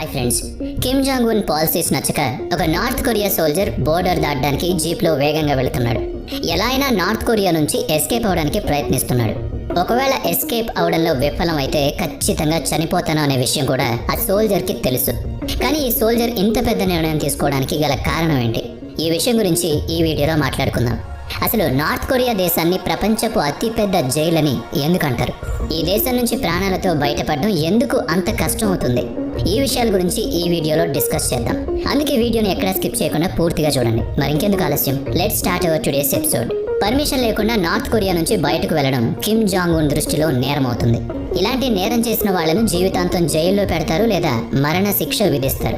Hi friends Kim Jong Un policies నచ్చక ఒక north Korea soldier border దాటడానికి జీప్లో వేగంగా వెళుతున్నాడు. ఎలా అయినా నార్త్ కొరియా నుంచి ఎస్కేప్ అవడానికి ప్రయత్నిస్తున్నాడు. ఒకవేళ ఎస్కేప్ అవడంలో విఫలమైతే ఖచ్చితంగా చనిపోతాను అనే విషయం కూడా ఆ సోల్జర్కి తెలుసు. కానీ ఈ సోల్జర్ ఇంత పెద్ద నిర్ణయం తీసుకోవడానికి గల కారణం ఏంటి? ఈ విషయం గురించి ఈ వీడియోలో మాట్లాడుకుందాం. అసలు నార్త్ కొరియా దేశాన్ని ప్రపంచపు అతిపెద్ద జైలని ఎందుకంటారు? ఈ దేశం నుంచి ప్రాణాలతో బయటపడడం ఎందుకు అంత కష్టం అవుతుంది? ఈ విషయాల గురించి ఈ వీడియోలో డిస్కస్ చేద్దాం. అందుకే వీడియోని ఎక్కడా స్కిప్ చేయకుండా పూర్తిగా చూడండి. మరి ఇంకెందుకు ఆలస్యం? Let start our today's episode permission లేకుండా నార్త్ కొరియా నుంచి బయటకు వెళ్ళడం కిమ్ జాంగ్ ఉన్ దృష్టిలో నేరం అవుతుంది ఇలాంటి నేరం చేసిన వాళ్ళను జీవితాంతం జైల్లో పెడతారు లేదా మరణ శిక్ష విధిస్తారు.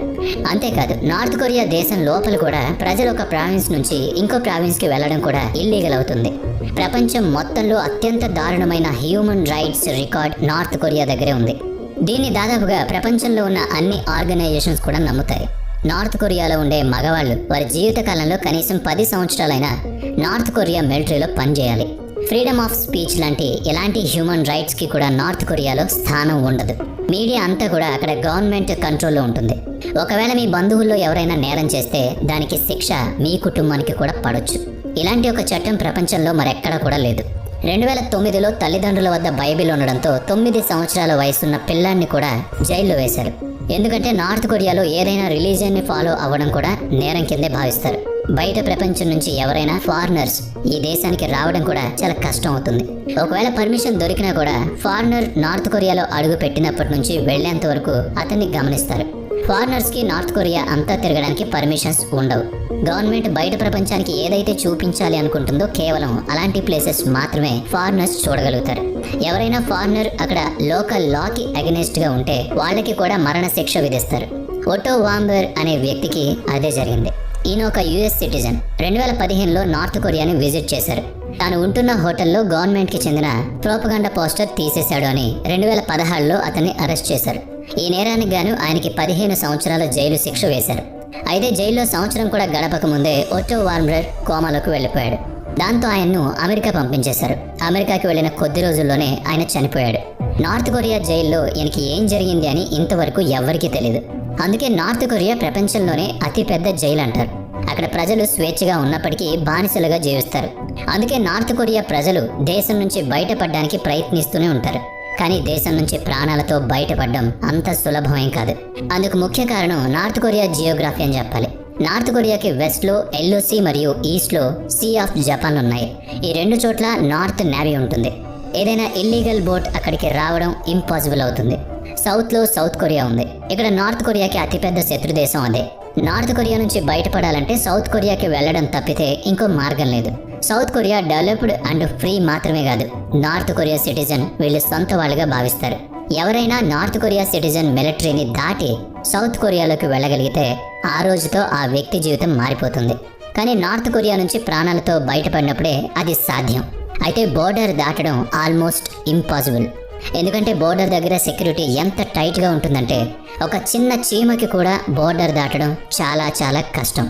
అంతేకాదు నార్త్ కొరియా దేశం లోపల కూడా ప్రజలు ఒక ప్రావిన్స్ నుంచి ఇంకో ప్రావిన్స్కి వెళ్ళడం కూడా ఇల్లీగల్ అవుతుంది. ప్రపంచం మొత్తంలో అత్యంత దారుణమైన human rights record north Korea దగ్గరే ఉంది. దీన్ని దాదాపుగా ప్రపంచంలో ఉన్న అన్ని ఆర్గనైజేషన్స్ కూడా నమ్ముతాయి. నార్త్ కొరియాలో ఉండే మగవాళ్ళు వారి జీవితకాలంలో కనీసం పది సంవత్సరాలైనా నార్త్ కొరియా మిలిటరీలో పనిచేయాలి. ఫ్రీడమ్ ఆఫ్ స్పీచ్ లాంటి ఎలాంటి హ్యూమన్ రైట్స్కి కూడా నార్త్ కొరియాలో స్థానం ఉండదు. మీడియా అంతా కూడా అక్కడ గవర్నమెంట్ కంట్రోల్లో ఉంటుంది. ఒకవేళ మీ బంధువుల్లో ఎవరైనా నేరం చేస్తే దానికి శిక్ష మీ కుటుంబానికి కూడా పడవచ్చు ఇలాంటి ఒక చట్టం ప్రపంచంలో మరెక్కడా కూడా లేదు. రెండు వేల తొమ్మిదిలో తల్లిదండ్రుల వద్ద బైబిల్ ఉండడంతో తొమ్మిది సంవత్సరాల వయసున్న పిల్లాన్ని కూడా జైల్లో వేశారు. ఎందుకంటే నార్త్ కొరియాలో ఏదైనా రిలీజియన్ని ఫాలో అవ్వడం కూడా నేరం కిందే భావిస్తారు. బయట ప్రపంచం నుంచి ఎవరైనా ఫారినర్స్ ఈ దేశానికి రావడం కూడా చాలా కష్టం అవుతుంది. ఒకవేళ పర్మిషన్ దొరికినా కూడా ఫారినర్ నార్త్ కొరియాలో అడుగు పెట్టినప్పటి నుంచి వెళ్ళేంత వరకు అతన్ని గమనిస్తారు. ఫారినర్స్కి నార్త్ కొరియా అంతా తిరగడానికి పర్మిషన్స్ ఉండవు. గవర్నమెంట్ బయట ప్రపంచానికి ఏదైతే చూపించాలి అనుకుంటుందో కేవలం అలాంటి ప్లేసెస్ మాత్రమే ఫారినర్స్ చూడగలుగుతారు. ఎవరైనా ఫారినర్ అక్కడ లోకల్ లాకి అగెనిస్ట్గా ఉంటే వాళ్ళకి కూడా మరణ శిక్ష విధిస్తారు. ఒటో వాంబర్ అనే వ్యక్తికి అదే జరిగింది. ఈయన ఒక యుఎస్ సిటిజన్ రెండు వేల పదిహేనులో నార్త్ కొరియాని విజిట్ చేశారు. తాను ఉంటున్న హోటల్లో గవర్నమెంట్కి చెందిన ప్రోపగండ పోస్టర్ తీసేశాడు అని రెండు వేల పదహారులో అతన్ని అరెస్ట్ చేశారు. ఈ నేరానికి గాను ఆయనకి పదిహేను సంవత్సరాల జైలు శిక్ష వేశారు. అయితే జైల్లో సంవత్సరం కూడా గడపక ముందే ఒట్టో వార్మర్ కోమాలోకి వెళ్ళిపోయాడు. దాంతో ఆయన్ను అమెరికా పంపించేశారు. అమెరికాకి వెళ్ళిన కొద్ది రోజుల్లోనే ఆయన చనిపోయాడు. నార్త్ కొరియా జైల్లో ఈయనకి ఏం జరిగింది అని ఇంతవరకు ఎవ్వరికీ తెలియదు అందుకే నార్త్ కొరియా ప్రపంచంలోనే అతిపెద్ద జైలు అంటారు. అక్కడ ప్రజలు స్వేచ్ఛగా ఉన్నప్పటికీ బానిసలుగా జీవిస్తారు. అందుకే నార్త్ కొరియా ప్రజలు దేశం నుంచి బయటపడడానికి ప్రయత్నిస్తూనే ఉంటారు. కానీ దేశం నుంచి ప్రాణాలతో బయటపడడం అంత సులభమేం కాదు. అందుకు ముఖ్య కారణం నార్త్ కొరియా జియోగ్రఫీ అని చెప్పాలి. నార్త్ కొరియాకి వెస్ట్లో ఎల్ఓసి మరియు ఈస్ట్లో సీ ఆఫ్ జపాన్ ఉన్నాయి. ఈ రెండు చోట్ల నార్త్ నేవీ ఉంటుంది. ఏదైనా ఇల్లీగల్ బోట్ అక్కడికి రావడం ఇంపాసిబుల్ అవుతుంది. సౌత్లో సౌత్ కొరియా ఉంది. ఇక్కడ నార్త్ కొరియాకి అతిపెద్ద శత్రు దేశం అదే. నార్త్ కొరియా నుంచి బయటపడాలంటే సౌత్ కొరియాకి వెళ్ళడం తప్పితే ఇంకో మార్గం లేదు. South Korea developed and free మాత్రమే కాదు. నార్త్ కొరియా సిటిజన్ వీళ్ళు సొంత వాళ్ళుగా భావిస్తారు. ఎవరైనా నార్త్ కొరియా సిటిజన్ మిలిటరీని దాటి సౌత్ కొరియాలోకి వెళ్ళగలిగితే ఆ రోజుతో ఆ వ్యక్తి జీవితం మారిపోతుంది. కానీ నార్త్ కొరియా నుంచి ప్రాణాలతో బయటపడినప్పుడే అది సాధ్యం. అయితే బోర్డర్ దాటడం ఆల్మోస్ట్ ఇంపాసిబుల్. ఎందుకంటే బోర్డర్ దగ్గర సెక్యూరిటీ ఎంత టైట్గా ఉంటుందంటే ఒక చిన్న చీమకి కూడా బోర్డర్ దాటడం చాలా చాలా కష్టం.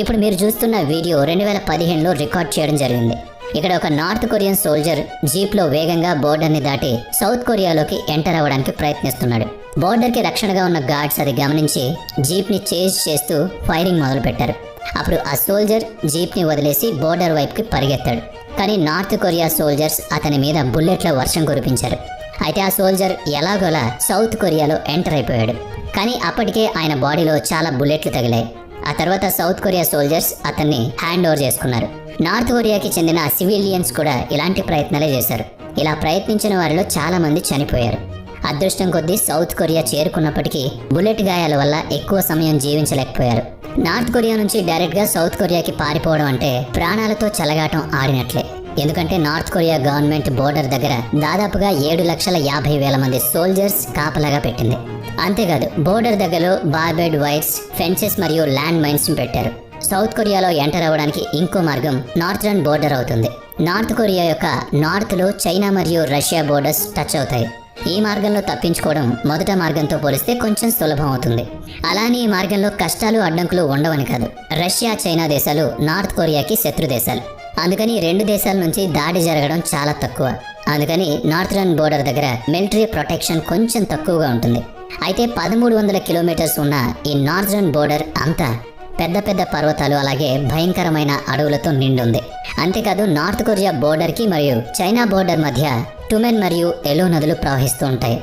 ఇప్పుడు మీరు చూస్తున్న వీడియో రెండు వేల పదిహేనులో రికార్డ్ చేయడం జరిగింది. ఇక్కడ ఒక నార్త్ కొరియన్ సోల్జర్ జీప్లో వేగంగా బోర్డర్ని దాటి సౌత్ కొరియాలోకి ఎంటర్ అవ్వడానికి ప్రయత్నిస్తున్నాడు. బోర్డర్కి రక్షణగా ఉన్న గార్డ్స్ అది గమనించి జీప్ని చేజ్ చేస్తూ ఫైరింగ్ మొదలుపెట్టారు. అప్పుడు ఆ సోల్జర్ జీప్ని వదిలేసి బోర్డర్ వైపుకి పరిగెత్తాడు. కానీ నార్త్ కొరియా సోల్జర్స్ అతని మీద బుల్లెట్ల వర్షం కురిపించారు. అయితే ఆ సోల్జర్ ఎలాగోలా సౌత్ కొరియాలో ఎంటర్ అయిపోయాడు. కానీ అప్పటికే ఆయన బాడీలో చాలా బుల్లెట్లు తగిలాయి. ఆ తర్వాత సౌత్ కొరియా సోల్జర్స్ అతన్ని హ్యాండ్ ఓవర్ చేసుకున్నారు. నార్త్ కొరియాకి చెందిన సివిలియన్స్ కూడా ఇలాంటి ప్రయత్నాలే చేశారు. ఇలా ప్రయత్నించిన వారిలో చాలా మంది చనిపోయారు. అదృష్టం కొద్దీ సౌత్ కొరియా చేరుకున్నప్పటికీ బుల్లెట్ గాయాల వల్ల ఎక్కువ సమయం జీవించలేకపోయారు. నార్త్ కొరియా నుంచి డైరెక్ట్గా సౌత్ కొరియాకి పారిపోవడం అంటే ప్రాణాలతో చెలగాటం ఆడినట్లే. ఎందుకంటే నార్త్ కొరియా గవర్నమెంట్ బోర్డర్ దగ్గర దాదాపుగా ఏడు లక్షల యాభై వేల మంది సోల్జర్స్ కాపలాగా పెట్టింది. అంతేకాదు బోర్డర్ దగ్గరలో బార్బెడ్ వైర్స్ ఫెన్సెస్ మరియు ల్యాండ్ మైన్స్ పెట్టారు. సౌత్ కొరియాలో ఎంటర్ అవ్వడానికి ఇంకో మార్గం నార్థరన్ బోర్డర్ అవుతుంది. నార్త్ కొరియా యొక్క నార్త్లో చైనా మరియు రష్యా బోర్డర్స్ టచ్ అవుతాయి. ఈ మార్గంలో తప్పించుకోవడం మొదట మార్గంతో పోలిస్తే కొంచెం సులభం అవుతుంది. అలానే ఈ మార్గంలో కష్టాలు అడ్డంకులు ఉండవని కాదు. రష్యా చైనా దేశాలు నార్త్ కొరియాకి శత్రు దేశాలు. అందుకని రెండు దేశాల నుంచి దాడి జరగడం చాలా తక్కువ. అందుకని నార్థరన్ బోర్డర్ దగ్గర మిలిటరీ ప్రొటెక్షన్ కొంచెం తక్కువగా ఉంటుంది. అయితే పదమూడు వందల కిలోమీటర్స్ ఉన్న ఈ నార్దర్న్ బోర్డర్ అంతా పెద్ద పెద్ద పర్వతాలు అలాగే భయంకరమైన అడవులతో నిండుంది. అంతేకాదు నార్త్ కొరియా బోర్డర్కి మరియు చైనా బోర్డర్ మధ్య టుమెన్ మరియు ఎలో నదులు ప్రవహిస్తూ ఉంటాయి.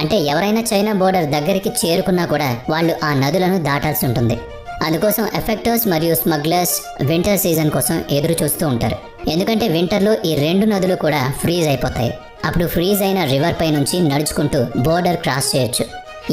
అంటే ఎవరైనా చైనా బోర్డర్ దగ్గరికి చేరుకున్నా కూడా వాళ్ళు ఆ నదులను దాటాల్సి ఉంటుంది. అందుకోసం ఎఫెక్టర్స్ మరియు స్మగ్లర్స్ వింటర్ సీజన్ కోసం ఎదురు చూస్తూ ఉంటారు. ఎందుకంటే వింటర్లో ఈ రెండు నదులు కూడా ఫ్రీజ్ అయిపోతాయి. అప్పుడు ఫ్రీజ్ అయిన రివర్ పై నుంచి నడుచుకుంటూ బోర్డర్ క్రాస్ చేయొచ్చు.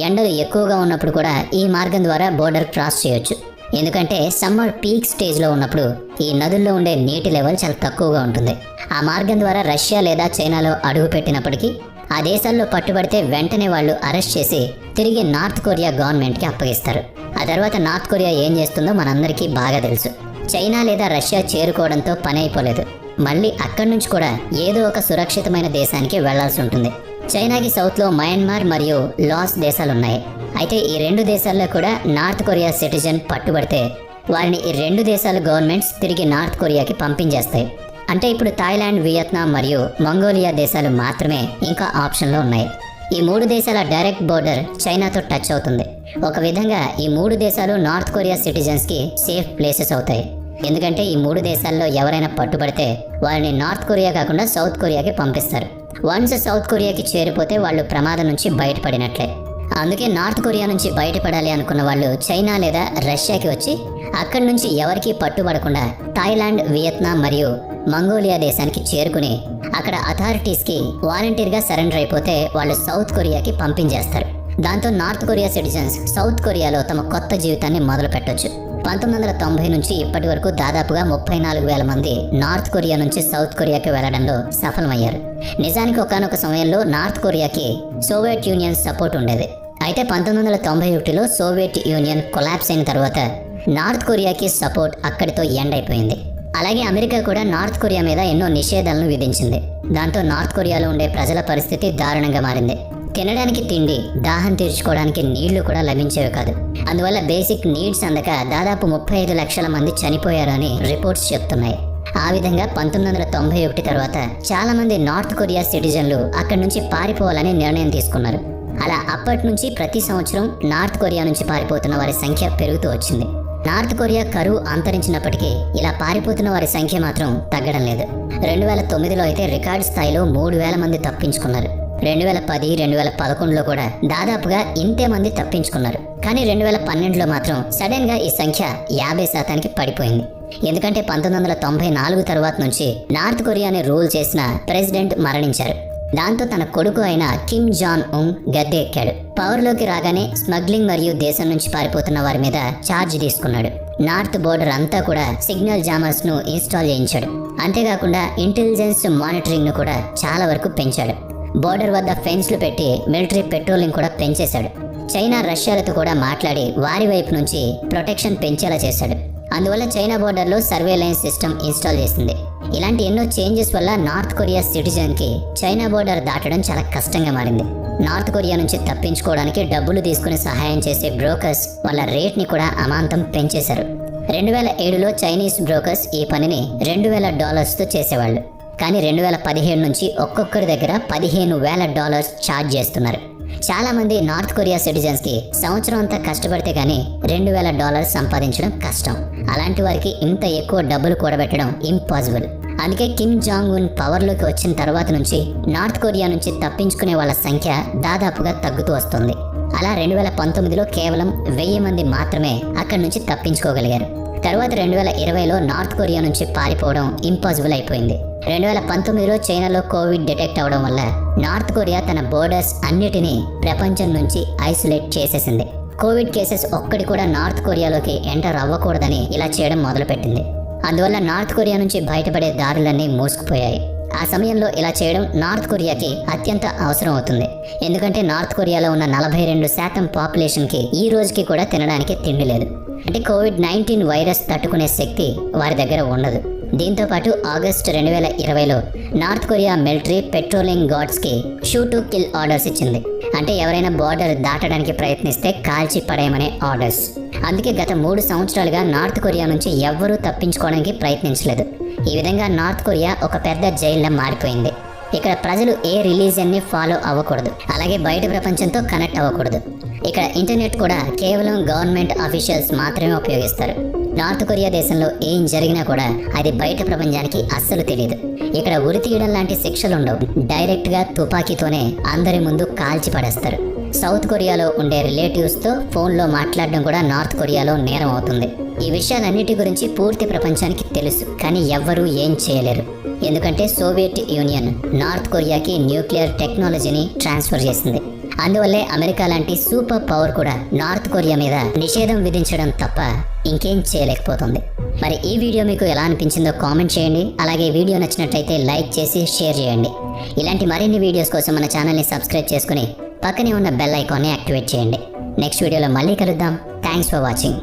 ఎండలు ఎక్కువగా ఉన్నప్పుడు కూడా ఈ మార్గం ద్వారా బోర్డర్ క్రాస్ చేయొచ్చు. ఎందుకంటే సమ్మర్ పీక్ స్టేజ్లో ఉన్నప్పుడు ఈ నదుల్లో ఉండే నీటి లెవెల్ చాలా తక్కువగా ఉంటుంది. ఆ మార్గం ద్వారా రష్యా లేదా చైనాలో అడుగు పెట్టినప్పటికీ ఆ దేశాల్లో పట్టుబడితే వెంటనే వాళ్ళు అరెస్ట్ చేసి తిరిగి నార్త్ కొరియా గవర్నమెంట్కి అప్పగిస్తారు. ఆ తర్వాత నార్త్ కొరియా ఏం చేస్తుందో మనందరికీ బాగా తెలుసు. చైనా లేదా రష్యా చేరుకోవడంతో పని అయిపోలేదు. మళ్ళీ అక్కడి నుంచి కూడా ఏదో ఒక సురక్షితమైన దేశానికి వెళ్ళాల్సి ఉంటుంది. చైనాకి సౌత్లో మయన్మార్ మరియు లాస్ దేశాలు ఉన్నాయి అయితే ఈ రెండు దేశాల్లో కూడా నార్త్ కొరియా సిటిజన్ పట్టుబడితే వారిని ఈ రెండు దేశాల గవర్నమెంట్స్ తిరిగి నార్త్ కొరియాకి పంపించేస్తాయి. అంటే ఇప్పుడు థాయిలాండ్ వియత్నాం మరియు మంగోలియా దేశాలు మాత్రమే ఇంకా ఆప్షన్లో ఉన్నాయి. ఈ మూడు దేశాల డైరెక్ట్ బోర్డర్ చైనాతో టచ్ అవుతుంది. ఒక విధంగా ఈ మూడు దేశాలు నార్త్ కొరియా సిటిజన్స్కి సేఫ్ ప్లేసెస్ అవుతాయి. ఎందుకంటే ఈ మూడు దేశాల్లో ఎవరైనా పట్టుబడితే వారిని నార్త్ కొరియా కాకుండా సౌత్ కొరియాకి పంపిస్తారు. వన్స్ సౌత్ కొరియాకి చేరిపోతే వాళ్ళు ప్రమాదం నుంచి బయటపడినట్లే. అందుకే నార్త్ కొరియా నుంచి బయటపడాలి అనుకున్న వాళ్ళు చైనా లేదా రష్యాకి వచ్చి అక్కడి నుంచి ఎవరికీ పట్టుబడకుండా థాయిలాండ్ వియత్నాం మరియు మంగోలియా దేశానికి చేరుకుని అక్కడ అథారిటీస్కి వాలంటీర్గా సరెండర్ అయిపోతే వాళ్ళు సౌత్ కొరియాకి పంపించేస్తారు. దాంతో నార్త్ కొరియా సిటిజన్స్ సౌత్ కొరియాలో తమ కొత్త జీవితాన్ని మొదలు పెట్టొచ్చు పంతొమ్మిది వందల తొంభై నుంచి ఇప్పటి వరకు దాదాపుగా ముప్పై నాలుగు వేల మంది నార్త్ కొరియా నుంచి సౌత్ కొరియాకి వెళ్ళడంలో సఫలమయ్యారు. నిజానికి ఒకనొక సమయంలో నార్త్ కొరియాకి సోవియట్ యూనియన్ సపోర్ట్ ఉండేది. అయితే పంతొమ్మిది వందల తొంభై ఒకటిలో సోవియట్ యూనియన్ కొలాప్స్ అయిన తర్వాత నార్త్ కొరియాకి సపోర్ట్ అక్కడితో ఎండ్ అయిపోయింది. అలాగే అమెరికా కూడా నార్త్ కొరియా మీద ఎన్నో నిషేధాలను విధించింది. దాంతో నార్త్ కొరియాలో ఉండే ప్రజల పరిస్థితి దారుణంగా మారింది. తినడానికి తిండి దాహం తీర్చుకోవడానికి నీళ్ళు కూడా లభించేవి కాదు. అందువల్ల బేసిక్ నీడ్స్ అందక దాదాపు ముప్పై ఐదు లక్షల మంది చనిపోయారు అని రిపోర్ట్స్ చెప్తున్నాయి. ఆ విధంగా పంతొమ్మిది వందల తొంభై ఒకటి తర్వాత చాలా మంది నార్త్ కొరియా సిటిజన్లు అక్కడి నుంచి పారిపోవాలని నిర్ణయం తీసుకున్నారు. అలా అప్పటి నుంచి ప్రతి సంవత్సరం నార్త్ కొరియా నుంచి పారిపోతున్న వారి సంఖ్య పెరుగుతూ వచ్చింది. నార్త్ కొరియా కరువు అంతరించినప్పటికీ ఇలా పారిపోతున్న వారి సంఖ్య మాత్రం తగ్గడం లేదు. రెండు వేల తొమ్మిదిలో అయితే రికార్డ్ స్థాయిలో మూడు వేల మంది తప్పించుకున్నారు. రెండు వేల పది రెండు వేల పదకొండులో కూడా దాదాపుగా ఇంతే మంది తప్పించుకున్నారు. కానీ రెండు వేల పన్నెండులో మాత్రం సడన్గా ఈ సంఖ్య యాభై శాతానికి పడిపోయింది. ఎందుకంటే పంతొమ్మిది వందల తొంభై నాలుగు తర్వాత నుంచి నార్త్ కొరియాని రూల్ చేసిన ప్రెసిడెంట్ మరణించారు. దాంతో తన కొడుకు అయిన కిమ్ జాన్ ఉంగ్ గద్దె ఎక్కాడు. పవర్లోకి రాగానే స్మగ్లింగ్ మరియు దేశం నుంచి పారిపోతున్న వారి మీద ఛార్జ్ తీసుకున్నాడు. నార్త్ బోర్డర్ అంతా కూడా సిగ్నల్ జామర్స్ను ఇన్స్టాల్ చేయించాడు. అంతేకాకుండా ఇంటెలిజెన్స్ మానిటరింగ్ను కూడా చాలా వరకు పెంచాడు. బోర్డర్ వద్ద ఫెన్స్లు పెట్టి మిలిటరీ పెట్రోలింగ్ కూడా పెంచేశాడు. చైనా రష్యాలతో కూడా మాట్లాడి వారి వైపు నుంచి ప్రొటెక్షన్ పెంచేలా చేశాడు. అందువల్ల చైనా బోర్డర్లో సర్వేలెన్స్ సిస్టమ్ ఇన్స్టాల్ చేసింది. ఇలాంటి ఎన్నో చేంజెస్ వల్ల నార్త్ కొరియా సిటిజన్కి చైనా బోర్డర్ దాటడం చాలా కష్టంగా మారింది. నార్త్ కొరియా నుంచి తప్పించుకోవడానికి డబ్బులు తీసుకుని సహాయం చేసే బ్రోకర్స్ వాళ్ళ రేట్ని కూడా అమాంతం పెంచేశారు. రెండు వేల ఏడులో చైనీస్ బ్రోకర్స్ ఈ పనిని రెండు వేల డాలర్స్తో చేసేవాళ్ళు. కానీ రెండు వేల పదిహేడు నుంచి ఒక్కొక్కరి దగ్గర పదిహేను వేల డాలర్స్ ఛార్జ్ చేస్తున్నారు. చాలా మంది నార్త్ కొరియా సిటిజన్స్కి సంవత్సరం అంతా కష్టపడితే కానీ రెండు వేల డాలర్స్ సంపాదించడం కష్టం. అలాంటి వారికి ఇంత ఎక్కువ డబ్బులు కూడబెట్టడం ఇంపాసిబుల్ అందుకే కిమ్ జాంగ్ ఉన్ పవర్లోకి వచ్చిన తర్వాత నుంచి నార్త్ కొరియా నుంచి తప్పించుకునే వాళ్ళ సంఖ్య దాదాపుగా తగ్గుతూ వస్తుంది. అలా రెండు వేల పంతొమ్మిదిలో కేవలం వెయ్యి మంది మాత్రమే అక్కడి నుంచి తప్పించుకోగలిగారు. తర్వాత రెండు వేల ఇరవైలో నార్త్ కొరియా నుంచి పారిపోవడం ఇంపాసిబుల్ అయిపోయింది. రెండు వేల పంతొమ్మిదిలో చైనాలో కోవిడ్ డిటెక్ట్ అవడం వల్ల నార్త్ కొరియా తన బోర్డర్స్ అన్నిటినీ ప్రపంచం నుంచి ఐసోలేట్ చేసేసింది. కోవిడ్ కేసెస్ ఒక్కటి కూడా నార్త్ కొరియాలోకి ఎంటర్ అవ్వకూడదని ఇలా చేయడం మొదలుపెట్టింది. అందువల్ల నార్త్ కొరియా నుంచి బయటపడే దారులన్నీ మూసుకుపోయాయి. ఆ సమయంలో ఇలా చేయడం నార్త్ కొరియాకి అత్యంత అవసరం అవుతుంది. ఎందుకంటే నార్త్ కొరియాలో ఉన్న నలభై రెండు శాతం పాపులేషన్కి ఈ రోజుకి కూడా తినడానికి తిండి లేదు. అంటే కోవిడ్ నైన్టీన్ వైరస్ తట్టుకునే శక్తి వారి దగ్గర ఉండదు. దీంతో పాటు ఆగస్టు రెండు వేల ఇరవైలో నార్త్ కొరియా మిలిటరీ పెట్రోలింగ్ గార్డ్స్కి షూ టు కిల్ ఆర్డర్స్ ఇచ్చింది. అంటే ఎవరైనా బార్డర్ దాటడానికి ప్రయత్నిస్తే కాల్చి పడేయమనే ఆర్డర్స్. అందుకే గత మూడు సంవత్సరాలుగా నార్త్ కొరియా నుంచి ఎవ్వరూ తప్పించుకోవడానికి ప్రయత్నించలేదు. ఈ విధంగా నార్త్ కొరియా ఒక పెద్ద జైల్లో మారిపోయింది. ఇక్కడ ప్రజలు ఏ రిలీజియన్ని ఫాలో అవ్వకూడదు. అలాగే బయట ప్రపంచంతో కనెక్ట్ అవ్వకూడదు. ఇక్కడ ఇంటర్నెట్ కూడా కేవలం గవర్నమెంట్ అఫీషియల్స్ మాత్రమే ఉపయోగిస్తారు. నార్త్ కొరియా దేశంలో ఏం జరిగినా కూడా అది బయట ప్రపంచానికి అస్సలు తెలియదు ఇక్కడ ఉరి తీయడం లాంటి శిక్షలు ఉండవు డైరెక్ట్గా తుపాకీతోనే అందరి ముందు కాల్చి పడేస్తారు. సౌత్ కొరియాలో ఉండే రిలేటివ్స్తో మాట్లాడడం కూడా నార్త్ కొరియాలో నేరం అవుతుంది. ఈ విషయాలన్నిటి గురించి పూర్తి ప్రపంచానికి తెలుసు కానీ ఎవ్వరూ ఏం చేయలేరు. ఎందుకంటే సోవియట్ యూనియన్ నార్త్ కొరియాకి న్యూక్లియర్ టెక్నాలజీని ట్రాన్స్ఫర్ చేసింది. అందువల్లే అమెరికా లాంటి సూపర్ పవర్ కూడా నార్త్ కొరియా మీద నిషేధం విధించడం తప్ప ఇంకేం చేయలేకపోతుంది. మరి ఈ వీడియో మీకు ఎలా అనిపించిందో కామెంట్ చేయండి అలాగే వీడియో నచ్చినట్లయితే లైక్ చేసి షేర్ చేయండి. ఇలాంటి మరిన్ని వీడియోస్ కోసం మన ఛానల్ని సబ్స్క్రైబ్ చేసుకుని పక్కనే ఉన్న బెల్ ఐకాన్ని యాక్టివేట్ చేయండి. నెక్స్ట్ వీడియోలో మళ్ళీ కలుద్దాం. Thanks for watching.